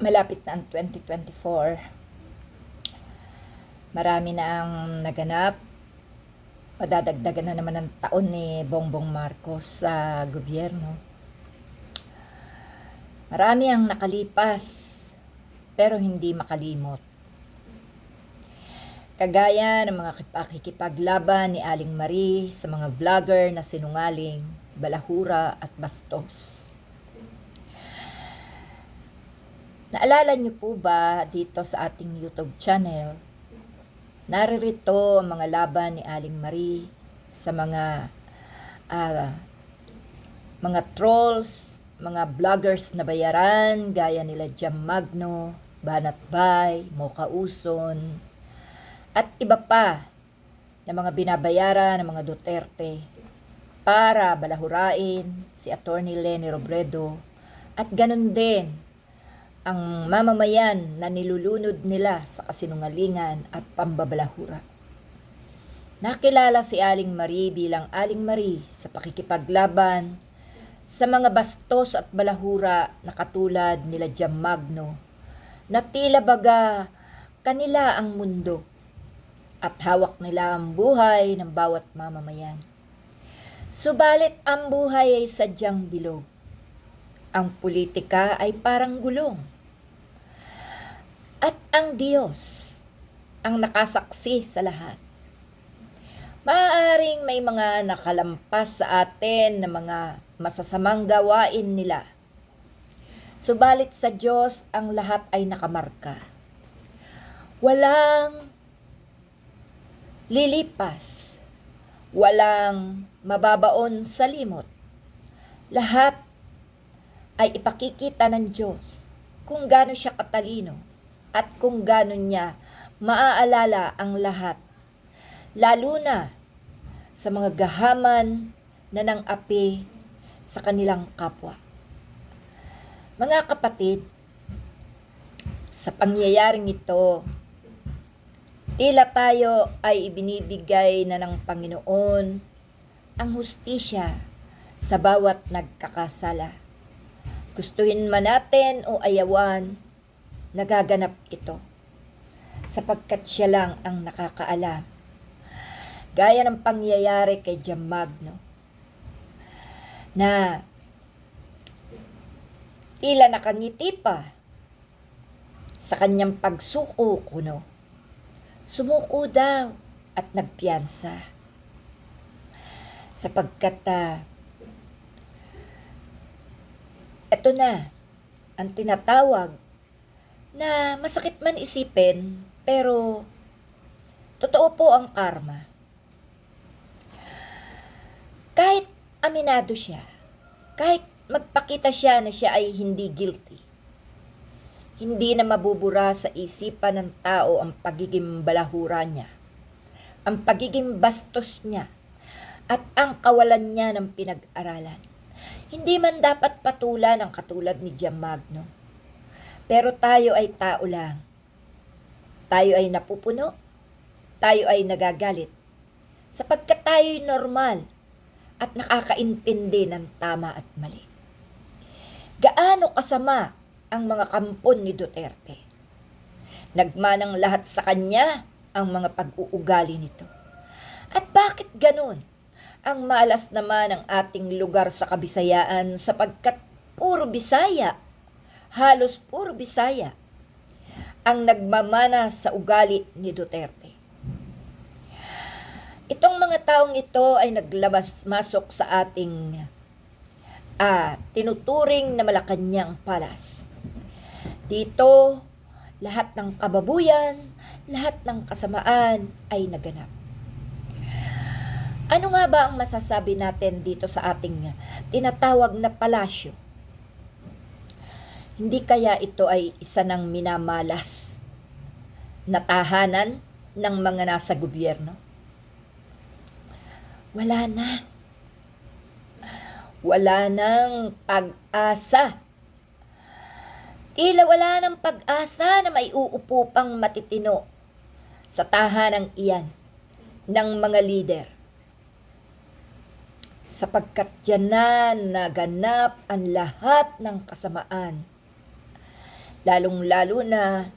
malapit na ang 2024. Marami na ang naganap. Madadagdagan na naman ang taon ni Bongbong Marcos sa gobyerno. Marami ang nakalipas, pero hindi makalimot. Kagaya ng mga pakikipaglaban ni Aling Marie sa mga vlogger na sinungaling, balahura at bastos. Naalala niyo po ba dito sa ating YouTube channel, naririto ang mga laban ni Aling Marie sa mga ah, mga trolls, mga vloggers na bayaran gaya nila Jam Magno, Banat Bay, Mocha Uson, at iba pa na mga binabayaran ng mga Duterte para balahurain si Attorney Lenny Robredo. At ganun din ang mamamayan na nilulunod nila sa kasinungalingan at pambabalahura. Nakilala si Aling Marie bilang Aling Marie sa pakikipaglaban sa mga bastos at balahura na katulad nila Jam Magno na tila baga kanila ang mundo at hawak nila ang buhay ng bawat mamamayan. Subalit ang buhay ay sadyang bilog. Ang politika ay parang gulong. At ang Diyos ang nakasaksi sa lahat. Maaaring may mga nakalampas sa atin na mga masasamang gawain nila. Subalit sa Diyos ang lahat ay nakamarka. Walang lilipas. Walang mababaon sa limot. Lahat ay ipakikita ng Diyos kung gaano siya katalino at kung gaano niya maaalala ang lahat. Lalo na sa mga gahaman na ng api sa kanilang kapwa. Mga kapatid, sa pangyayaring ito, tila tayo ay ibinibigay na ng Panginoon ang hustisya sa bawat nagkakasala. Gustuhin man natin o ayawan, nagaganap ito sapagkat siya lang ang nakakaalam. Gaya ng pangyayari kay Jamagno na tila nakangiti pa sa kanyang pagsuko kuno. Sumuko daw at nagpiyansa sapagkat uh, ito na ang tinatawag na masakit man isipin pero totoo po ang karma. Kahit aminado siya, kahit magpakita siya na siya ay hindi guilty, hindi na mabubura sa isipan ng tao ang pagiging balahura niya, ang pagiging bastos niya, at ang kawalan niya ng pinag-aralan. Hindi man dapat patulan ang katulad ni Magno. Pero tayo ay tao lang. Tayo ay napupuno. Tayo ay nagagalit. Sapagkat tayo'y normal at nakakaintindi ng tama at mali. Gaano kasama ang mga kampon ni Duterte? Nagmanang lahat sa kanya ang mga pag-uugali nito. At bakit ganun? Ang malas naman ang ating lugar sa kabisayaan sapagkat puro Bisaya, halos puro Bisaya, ang nagmamana sa ugali ni Duterte. Itong mga taong ito ay naglabas-masok sa ating ah, tinuturing na Malacanang Palas. Dito, lahat ng kababuyan, lahat ng kasamaan ay naganap. Ano nga ba ang masasabi natin dito sa ating tinatawag na palasyo? Hindi kaya ito ay isa ng minamalas na tahanan ng mga nasa gobyerno? Wala na. Wala nang pag-asa. Tila wala ng pag-asa na may uupo pang matitino sa tahanang iyan ng mga lider sapagkat dyan na naganap ang lahat ng kasamaan. Lalong-lalo na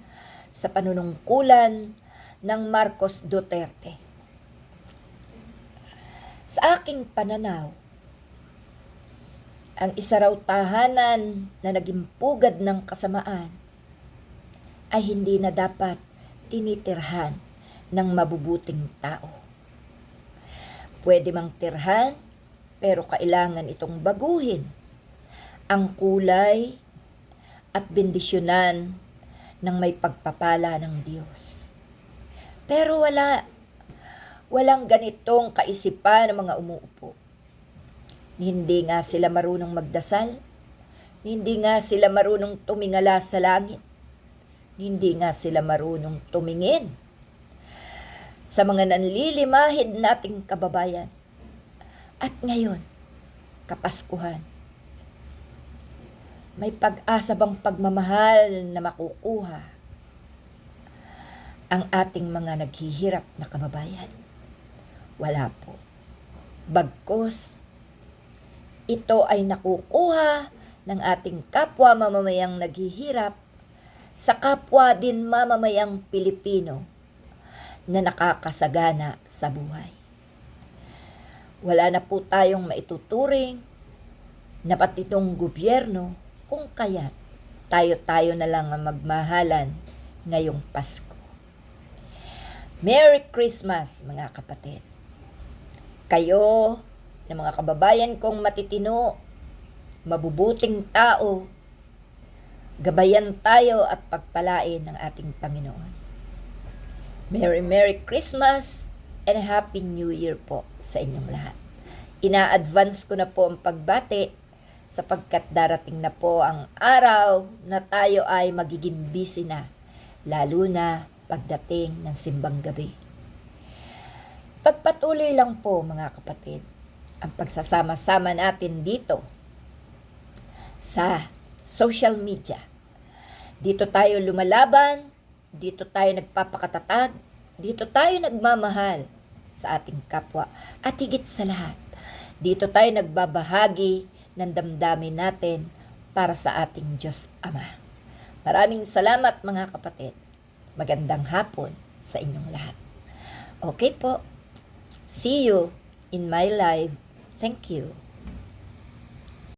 sa panunungkulan ng Marcos Duterte. Sa aking pananaw, ang isa raw tahanan na naging pugad ng kasamaan ay hindi na dapat tinitirhan ng mabubuting tao. Pwede mang tirhan, pero kailangan itong baguhin. Ang kulay at bendisyonan ng may pagpapala ng Diyos. Pero wala, walang ganitong kaisipan ng mga umuupo. Hindi nga sila marunong magdasal. Hindi nga sila marunong tumingala sa langit. Hindi nga sila marunong tumingin sa mga nanlilimahid nating kababayan. At ngayon, Kapaskuhan, may pag-asa bang pagmamahal na makukuha ang ating mga naghihirap na kababayan? Wala po. Bagkos, ito ay nakukuha ng ating kapwa mamamayang naghihirap sa kapwa din mamamayang Pilipino na nakakasagana sa buhay. Wala na po tayong maituturing na pati itong gobyerno kung kaya tayo-tayo na lang ang magmahalan ngayong Pasko. Merry Christmas mga kapatid. Kayo na mga kababayan kong matitino, mabubuting tao, gabayan tayo at pagpalain ng ating Panginoon. Merry Merry Christmas and Happy New Year po sa inyong lahat. Ina-advance ko na po ang pagbati sapagkat darating na po ang araw na tayo ay magiging busy na, lalo na pagdating ng simbang gabi. Pagpatuloy lang po mga kapatid ang pagsasama-sama natin dito sa social media. Dito tayo lumalaban, dito tayo nagpapakatatag, dito tayo nagmamahal sa ating kapwa. At higit sa lahat, dito tayo nagbabahagi ng damdamin natin para sa ating Diyos Ama. Maraming salamat mga kapatid. Magandang hapon sa inyong lahat. Okay po. See you in my live. Thank you.